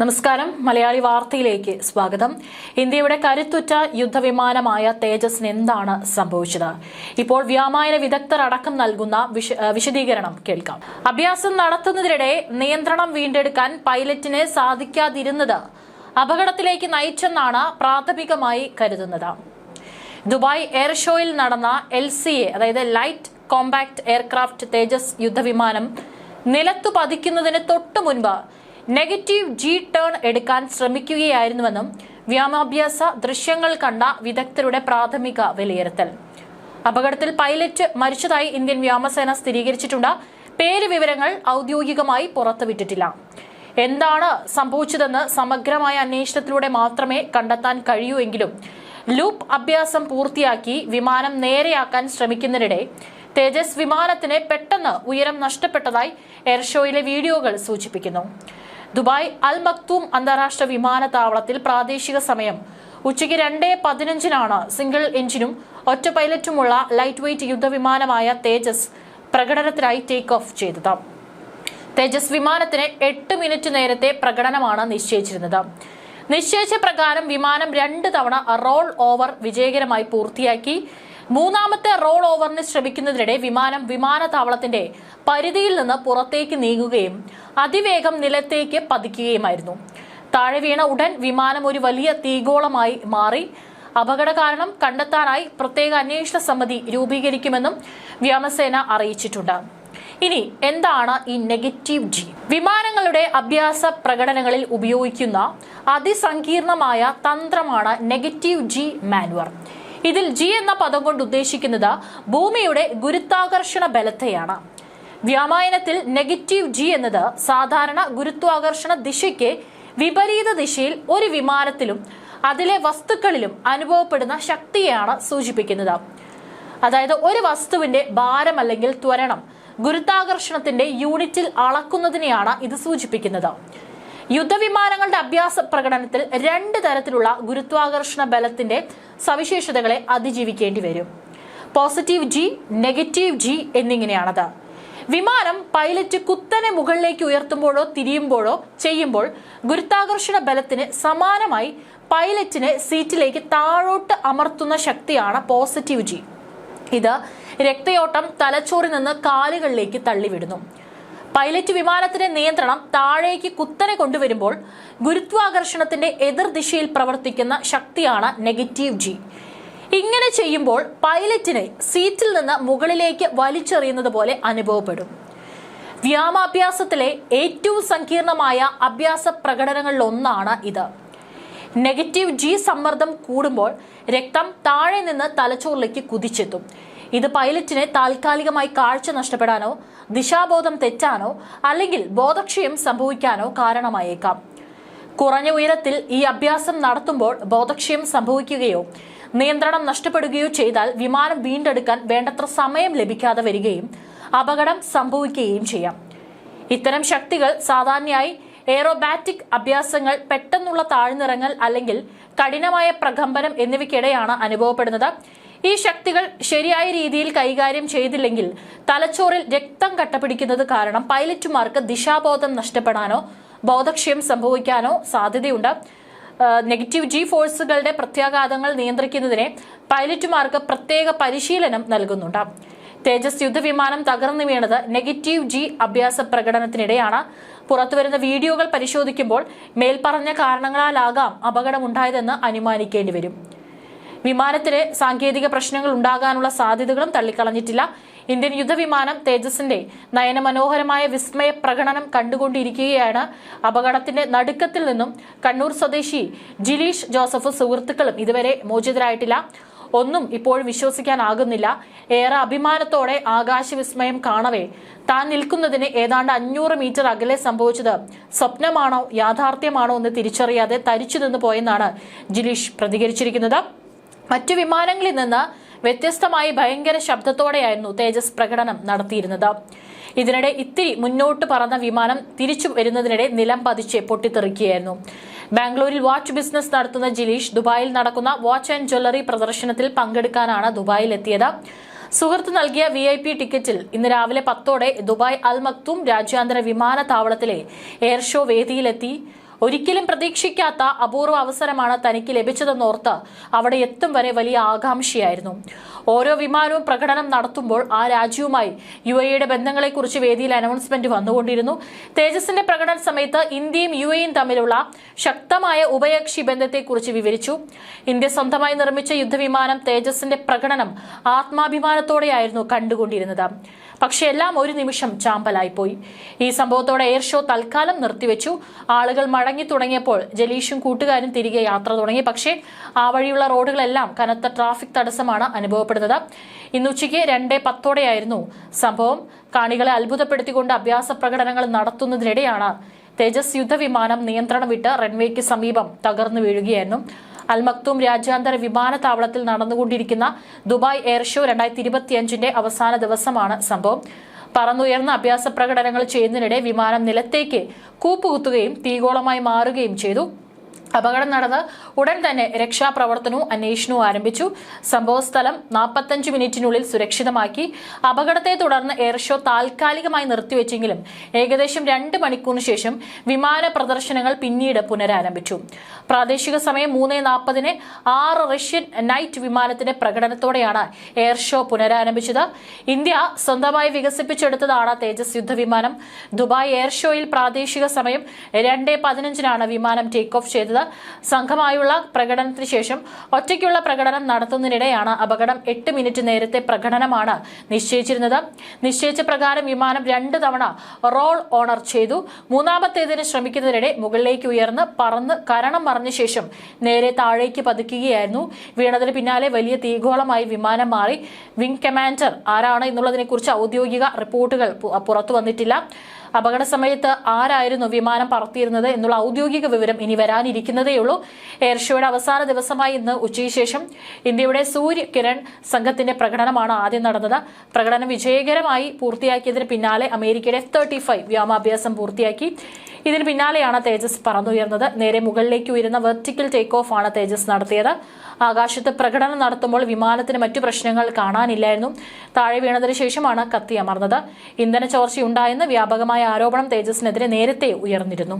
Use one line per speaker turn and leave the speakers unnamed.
നമസ്കാരം. മലയാളി വാർത്തയിലേക്ക് സ്വാഗതം. ഇന്ത്യയുടെ കരുത്തുറ്റ യുദ്ധവിമാനമായ തേജസിന് എന്താണ് സംഭവിച്ചത്? ഇപ്പോൾ വ്യോമയാന വിദഗ്ധർ അടക്കം നൽകുന്ന വിശദീകരണം കേൾക്കാം. അഭ്യാസം നടത്തുന്നതിനിടെ നിയന്ത്രണം വീണ്ടെടുക്കാൻ പൈലറ്റിന് സാധിക്കാതിരുന്നത് അപകടത്തിലേക്ക് നയിച്ചെന്നാണ് പ്രാഥമികമായി കരുതുന്നത്. ദുബായ് എയർ ഷോയിൽ നടന്ന എൽ അതായത് ലൈറ്റ് കോമ്പാക്ട് എയർക്രാഫ്റ്റ് തേജസ് യുദ്ധവിമാനം നിലത്തു പതിക്കുന്നതിന് തൊട്ടു മുൻപ് നെഗറ്റീവ് ജി ടേൺ എടുക്കാൻ ശ്രമിക്കുകയായിരുന്നുവെന്നും വ്യോമാഭ്യാസ ദൃശ്യങ്ങൾ കണ്ട വിദഗ്ധരുടെ പ്രാഥമിക വിലയിരുത്തൽ. അപകടത്തിൽ പൈലറ്റ് മരിച്ചതായി ഇന്ത്യൻ വ്യോമസേന സ്ഥിരീകരിച്ചിട്ടുണ്ട്. പേര് വിവരങ്ങൾ ഔദ്യോഗികമായി പുറത്തുവിട്ടിട്ടില്ല. എന്താണ് സംഭവിച്ചതെന്ന് സമഗ്രമായ അന്വേഷണത്തിലൂടെ മാത്രമേ കണ്ടെത്താൻ കഴിയൂ എങ്കിലും ലൂപ്പ് അഭ്യാസം പൂർത്തിയാക്കി വിമാനം നേരെയാക്കാൻ ശ്രമിക്കുന്നതിനിടെ തേജസ് വിമാനത്തിന് പെട്ടെന്ന് ഉയരം നഷ്ടപ്പെട്ടതായി എയർ ഷോയിലെ വീഡിയോകൾ സൂചിപ്പിക്കുന്നു. ദുബായ് അൽ മക്തൂം അന്താരാഷ്ട്ര വിമാനത്താവളത്തിൽ പ്രാദേശിക സമയം. ഉച്ചയ്ക്ക് രണ്ട് പതിനഞ്ചിനാണ് സിംഗിൾ എഞ്ചിനും ഒറ്റ പൈലറ്റുമുള്ള ലൈറ്റ് വെയ്റ്റ് യുദ്ധവിമാനമായ തേജസ് പ്രകടനത്തിനായി ടേക്ക് ഓഫ് ചെയ്തത്. തേജസ് വിമാനത്തിന് എട്ട് മിനിറ്റ് നേരത്തെ പ്രകടനമാണ് നിശ്ചയിച്ചിരുന്നത്. നിശ്ചയിച്ച പ്രകാരം വിമാനം രണ്ട് തവണ റോൾ ഓവർ വിജയകരമായി പൂർത്തിയാക്കി. മൂന്നാമത്തെ റോൾ ഓവറിന് ശ്രമിക്കുന്നതിനിടെ വിമാനം വിമാനത്താവളത്തിന്റെ പരിധിയിൽ നിന്ന് പുറത്തേക്ക് നീങ്ങുകയും അതിവേഗം നിലത്തേക്ക് പതിക്കുകയുമായിരുന്നു. താഴെ വീണ ഉടൻ വിമാനം ഒരു വലിയ തീഗോളമായി മാറി. അപകട കാരണം കണ്ടെത്താനായി പ്രത്യേക അന്വേഷണ സമിതി രൂപീകരിക്കുമെന്നും വ്യോമസേന അറിയിച്ചിട്ടുണ്ട്. ഇനി എന്താണ് ഈ നെഗറ്റീവ് ജി വിമാനങ്ങളുടെ അഭ്യാസ പ്രകടനങ്ങളിൽ ഉപയോഗിക്കുന്ന അതിസങ്കീർണമായ തന്ത്രമാണ് നെഗറ്റീവ് ജി മാനുവർ. ഇതിൽ ജി എന്ന പദം കൊണ്ട് ഉദ്ദേശിക്കുന്നത് ഭൂമിയുടെ ഗുരുത്വാകർഷണ ബലത്തെയാണ്. വ്യാമായനത്തിൽ നെഗറ്റീവ് ജി എന്നത് സാധാരണ ഗുരുത്വാകർഷണ ദിശയ്ക്ക് വിപരീത ദിശയിൽ ഒരു വിമാനത്തിലും അതിലെ വസ്തുക്കളിലും അനുഭവപ്പെടുന്ന ശക്തിയെയാണ് സൂചിപ്പിക്കുന്നത്. അതായത് ഒരു വസ്തുവിന്റെ ഭാരം അല്ലെങ്കിൽ ത്വരണം ഗുരുത്വാകർഷണത്തിന്റെ യൂണിറ്റിൽ അളക്കുന്നതിനെയാണ് ഇത് സൂചിപ്പിക്കുന്നത്. യുദ്ധവിമാനങ്ങളുടെ അഭ്യാസ പ്രകടനത്തിൽ രണ്ട് തരത്തിലുള്ള ഗുരുത്വാകർഷണ ബലത്തിന്റെ സവിശേഷതകളെ അതിജീവിക്കേണ്ടി വരും. പോസിറ്റീവ് ജി നെഗറ്റീവ് ജി എന്നിങ്ങനെയാണത്. വിമാനം പൈലറ്റ് കുത്തനെ മുകളിലേക്ക് ഉയർത്തുമ്പോഴോ തിരിയുമ്പോഴോ ചെയ്യുമ്പോൾ ഗുരുത്വാകർഷണ ബലത്തിന് സമാനമായി പൈലറ്റിനെ സീറ്റിലേക്ക് താഴോട്ട് അമർത്തുന്ന ശക്തിയാണ് പോസിറ്റീവ് ജി. ഇത് രക്തയോട്ടം തലച്ചോറിൽ നിന്ന് കാലുകളിലേക്ക് തള്ളിവിടുന്നു. പൈലറ്റ് വിമാനത്തിന്റെ നിയന്ത്രണം താഴേക്ക് കുത്തനെ കൊണ്ടുവരുമ്പോൾ ഗുരുത്വാകർഷണത്തിന്റെ എതിർദിശയിൽ പ്രവർത്തിക്കുന്ന ശക്തിയാണ് നെഗറ്റീവ് ജി. ഇങ്ങനെ ചെയ്യുമ്പോൾ പൈലറ്റിനെ സീറ്റിൽ നിന്ന് മുകളിലേക്ക് വലിച്ചെറിയുന്നത് പോലെ അനുഭവപ്പെടും. വ്യോമാഭ്യാസത്തിലെ ഏറ്റവും സങ്കീർണമായ അഭ്യാസ പ്രകടനങ്ങളിൽ ഒന്നാണ് ഇത്. നെഗറ്റീവ് ജി സമ്മർദ്ദം കൂടുമ്പോൾ രക്തം താഴെ നിന്ന് തലച്ചോറിലേക്ക് കുതിച്ചെത്തും. ഇത് പൈലറ്റിനെ താൽക്കാലികമായി കാഴ്ച നഷ്ടപ്പെടാനോ ദിശാബോധം തെറ്റാനോ അല്ലെങ്കിൽ ബോധക്ഷയം സംഭവിക്കാനോ കാരണമായേക്കാം. കുറഞ്ഞ ഉയരത്തിൽ ഈ അഭ്യാസം നടത്തുമ്പോൾ ബോധക്ഷയം സംഭവിക്കുകയോ നിയന്ത്രണം നഷ്ടപ്പെടുകയോ ചെയ്താൽ വിമാനം വീണ്ടെടുക്കാൻ വേണ്ടത്ര സമയം ലഭിക്കാതെ വരികയും അപകടം സംഭവിക്കുകയും ചെയ്യാം. ഇത്തരം ശക്തികൾ സാധാരണയായി എയറോബാറ്റിക് അഭ്യാസങ്ങൾ പെട്ടെന്നുള്ള താഴ്ന്നിറങ്ങൽ അല്ലെങ്കിൽ കഠിനമായ പ്രകമ്പനം എന്നിവയ്ക്കിടെയാണ് അനുഭവപ്പെടുന്നത്. ഈ ശക്തികൾ ശരിയായ രീതിയിൽ കൈകാര്യം ചെയ്തില്ലെങ്കിൽ തലച്ചോറിൽ രക്തം കട്ടപിടിക്കുന്നത് കാരണം പൈലറ്റുമാർക്ക് ദിശാബോധം നഷ്ടപ്പെടാനോ ബോധക്ഷയം സംഭവിക്കാനോ സാധ്യതയുണ്ട്. നെഗറ്റീവ് ജി ഫോഴ്സുകളുടെ പ്രത്യാഘാതങ്ങൾ നിയന്ത്രിക്കുന്നതിനെ പൈലറ്റുമാർക്ക് പ്രത്യേക പരിശീലനം നൽകുന്നുണ്ട്. തേജസ് യുദ്ധവിമാനം തകർന്നു വീണത് നെഗറ്റീവ് ജി അഭ്യാസ പ്രകടനത്തിനിടെയാണ്. പുറത്തുവരുന്ന വീഡിയോകൾ പരിശോധിക്കുമ്പോൾ മേൽപ്പറഞ്ഞ കാരണങ്ങളാലാകാം അപകടമുണ്ടായതെന്ന് അനുമാനിക്കേണ്ടി വരും. വിമാനത്തിന് സാങ്കേതിക പ്രശ്നങ്ങൾ ഉണ്ടാകാനുള്ള സാധ്യതകളും തള്ളിക്കളഞ്ഞിട്ടില്ല. ഇന്ത്യൻ യുദ്ധവിമാനം തേജസിന്റെ നയനമനോഹരമായ വിസ്മയ പ്രകടനം കണ്ടുകൊണ്ടിരിക്കുകയാണ്. അപകടത്തിന്റെ നടുക്കത്തിൽ നിന്നും കണ്ണൂർ സ്വദേശി ജിലീഷ് ജോസഫ് സുഹൃത്തുക്കളും ഇതുവരെ മോചിതരായിട്ടില്ല. ഒന്നും ഇപ്പോൾ വിശ്വസിക്കാനാകുന്നില്ല. ഏറെ അഭിമാനത്തോടെ ആകാശവിസ്മയം കാണവേ. താൻ നിൽക്കുന്നതിന് ഏതാണ്ട് അഞ്ഞൂറ് മീറ്റർ അകലെ സംഭവിച്ചത് സ്വപ്നമാണോ യാഥാർത്ഥ്യമാണോ എന്ന് തിരിച്ചറിയാതെ തരിച്ചു നിന്ന് പോയെന്നാണ് ജിലീഷ് പ്രതികരിച്ചിരിക്കുന്നത്. മറ്റു വിമാനങ്ങളിൽ നിന്ന് വ്യത്യസ്തമായി ഭയങ്കര ശബ്ദത്തോടെയായിരുന്നു തേജസ് പ്രകടനം നടത്തിയിരുന്നത്. ഇതിനിടെ ഇത്തിരി മുന്നോട്ട് പറന്ന വിമാനം തിരിച്ചു വരുന്നതിനിടെ നിലം പതിച്ച് പൊട്ടിത്തെറിക്കുകയായിരുന്നു. ബാംഗ്ലൂരിൽ വാച്ച് ബിസിനസ് നടത്തുന്ന ജിലീഷ് ദുബായിൽ നടക്കുന്ന വാച്ച് ആൻഡ് ജ്വല്ലറി പ്രദർശനത്തിൽ പങ്കെടുക്കാനാണ് ദുബായിൽ എത്തിയത് സുഹൃത്ത് നൽകിയ വി ഐ പി ടിക്കറ്റിൽ ഇന്ന് രാവിലെ പത്തോടെ ദുബായ് അൽ മക്തൂം രാജ്യാന്തര വിമാനത്താവളത്തിലെ എയർ ഷോ വേദിയിലെത്തി. ഒരിക്കലും പ്രതീക്ഷിക്കാത്ത അപൂർവ അവസരമാണ് തനിക്ക് ലഭിച്ചതെന്നോർത്ത് അവിടെ എത്തും വരെ വലിയ ആകാംക്ഷയായിരുന്നു. ഓരോ വിമാനവും പ്രകടനം നടത്തുമ്പോൾ ആ രാജ്യവുമായി യു എയുടെ ബന്ധങ്ങളെക്കുറിച്ച് വേദിയിൽ അനൗൺസ്മെന്റ് വന്നുകൊണ്ടിരുന്നു. തേജസിന്റെ പ്രകടന സമയത്ത് ഇന്ത്യയും യു എയും തമ്മിലുള്ള ശക്തമായ ഉഭയകക്ഷി ബന്ധത്തെക്കുറിച്ച് വിവരിച്ചു. ഇന്ത്യ സ്വന്തമായി നിർമ്മിച്ച യുദ്ധവിമാനം തേജസിന്റെ പ്രകടനം ആത്മാഭിമാനത്തോടെയായിരുന്നു കണ്ടുകൊണ്ടിരുന്നത്. പക്ഷെ എല്ലാം ഒരു നിമിഷം ചാമ്പലായിപ്പോയി. ഈ സംഭവത്തോടെ എയർ ഷോ തൽക്കാലം നിർത്തിവെച്ചു. ആളുകൾ മടങ്ങി തുടങ്ങിയപ്പോൾ ജലീഷും കൂട്ടുകാരും തിരികെ യാത്ര തുടങ്ങി. പക്ഷേ ആ വഴിയുള്ള റോഡുകളെല്ലാം കനത്ത ട്രാഫിക് തടസ്സമാണ് അനുഭവപ്പെടുന്നത്. ഇന്ന് ഉച്ചയ്ക്ക് രണ്ട് പത്തോടെയായിരുന്നു സംഭവം. കാണികളെ അത്ഭുതപ്പെടുത്തിക്കൊണ്ട് അഭ്യാസ പ്രകടനങ്ങൾ നടത്തുന്നതിനിടെയാണ് തേജസ് യുദ്ധവിമാനം നിയന്ത്രണം വിട്ട് റൺവേക്ക് സമീപം തകർന്നു വീഴുകയായിരുന്നു. അൽ മക്തൂം രാജ്യാന്തര വിമാനത്താവളത്തിൽ നടന്നുകൊണ്ടിരിക്കുന്ന ദുബായ് എയർ ഷോ രണ്ടായിരത്തി ഇരുപത്തിയഞ്ചിന്റെ അവസാന ദിവസമാണ് സംഭവം. പറന്നുയർന്ന അഭ്യാസ പ്രകടനങ്ങൾ ചെയ്യുന്നതിനിടെ വിമാനം നിലത്തേക്ക് കൂപ്പുകുത്തുകയും തീഗോളമായി മാറുകയും ചെയ്തു. അപകടം നടന്ന് ഉടൻ തന്നെ രക്ഷാപ്രവർത്തനവും അന്വേഷണവും ആരംഭിച്ചു. സംഭവസ്ഥലം നാൽപ്പത്തഞ്ച് മിനിറ്റിനുള്ളിൽ സുരക്ഷിതമാക്കി. അപകടത്തെ തുടർന്ന് എയർ ഷോ താൽക്കാലികമായി നിർത്തിവെച്ചെങ്കിലും ഏകദേശം രണ്ട് മണിക്കൂറിന് ശേഷം വിമാന പ്രദർശനങ്ങൾ പിന്നീട് പുനരാരംഭിച്ചു. പ്രാദേശിക സമയം മൂന്ന് നാൽപ്പതിന് ആറ് റഷ്യൻ നൈറ്റ് വിമാനത്തിന്റെ പ്രകടനത്തോടെയാണ് എയർ ഷോ പുനരാരംഭിച്ചത്. ഇന്ത്യ സ്വന്തമായി വികസിപ്പിച്ചെടുത്തതാണ് തേജസ് യുദ്ധവിമാനം ദുബായ് എയർ ഷോയിൽ പ്രാദേശിക സമയം രണ്ട് പതിനഞ്ചിനാണ് വിമാനം ടേക്ക് ഓഫ് ചെയ്തത്. സംഘമായുള്ള പ്രകടനത്തിന് ശേഷം ഒറ്റയ്ക്കുള്ള പ്രകടനം നടത്തുന്നതിനിടെയാണ് അപകടം എട്ട് മിനിറ്റ് നേരത്തെ പ്രകടനമാണ് നിശ്ചയിച്ചിരുന്നത്. നിശ്ചയിച്ച പ്രകാരം വിമാനം രണ്ട് തവണ റോൾ ഓണർ ചെയ്തു. മൂന്നാമത്തേതിന് ശ്രമിക്കുന്നതിനിടെ മുകളിലേക്ക് ഉയർന്ന് പറന്ന് കരണം മറഞ്ഞ ശേഷം നേരെ താഴേക്ക് പതുക്കുകയായിരുന്നു. വീണതിന് പിന്നാലെ വലിയ തീഗോളമായി വിമാനം മാറി. വിംഗ് കമാൻഡർ ആരാണ് എന്നുള്ളതിനെക്കുറിച്ച് ഔദ്യോഗിക റിപ്പോർട്ടുകൾ പുറത്തു വന്നിട്ടില്ല. അപകട സമയത്ത് ആരായിരുന്നു വിമാനം പറത്തിയിരുന്നത് എന്നുള്ള ഔദ്യോഗിക വിവരം ഇനി വരാനിരിക്കുന്നതേയുള്ളൂ. എയർ ഷോയുടെ അവസാന ദിവസമായി ഇന്ന് ഉച്ചയ്ക്ക് ശേഷം ഇന്ത്യയുടെ സൂര്യ കിരൺ സംഘത്തിന്റെ പ്രകടനമാണ് ആദ്യം നടന്നത്. പ്രകടനം വിജയകരമായി പൂർത്തിയാക്കിയതിന് പിന്നാലെ അമേരിക്കയുടെ എഫ് തേർട്ടി ഫൈവ് വ്യോമാഭ്യാസം പൂർത്തിയാക്കി. ഇതിന് പിന്നാലെയാണ് തേജസ് പറന്നുയർന്നത്. നേരെ മുകളിലേക്ക് ഉയരുന്ന വെർട്ടിക്കൽ ടേക്ക് ഓഫ് ആണ് തേജസ് നടത്തിയത്. ആകാശത്ത് പ്രകടനം നടത്തുമ്പോൾ വിമാനത്തിന് മറ്റു പ്രശ്നങ്ങൾ കാണാനില്ലായിരുന്നു. താഴെ വീണതിന് ശേഷമാണ് കത്തി അമർന്നത്. ഇന്ധന ചോർച്ചയുണ്ടായെന്ന് വ്യാപകമായ ആരോപണം തേജസിനെതിരെ നേരത്തെ ഉയർന്നിരുന്നു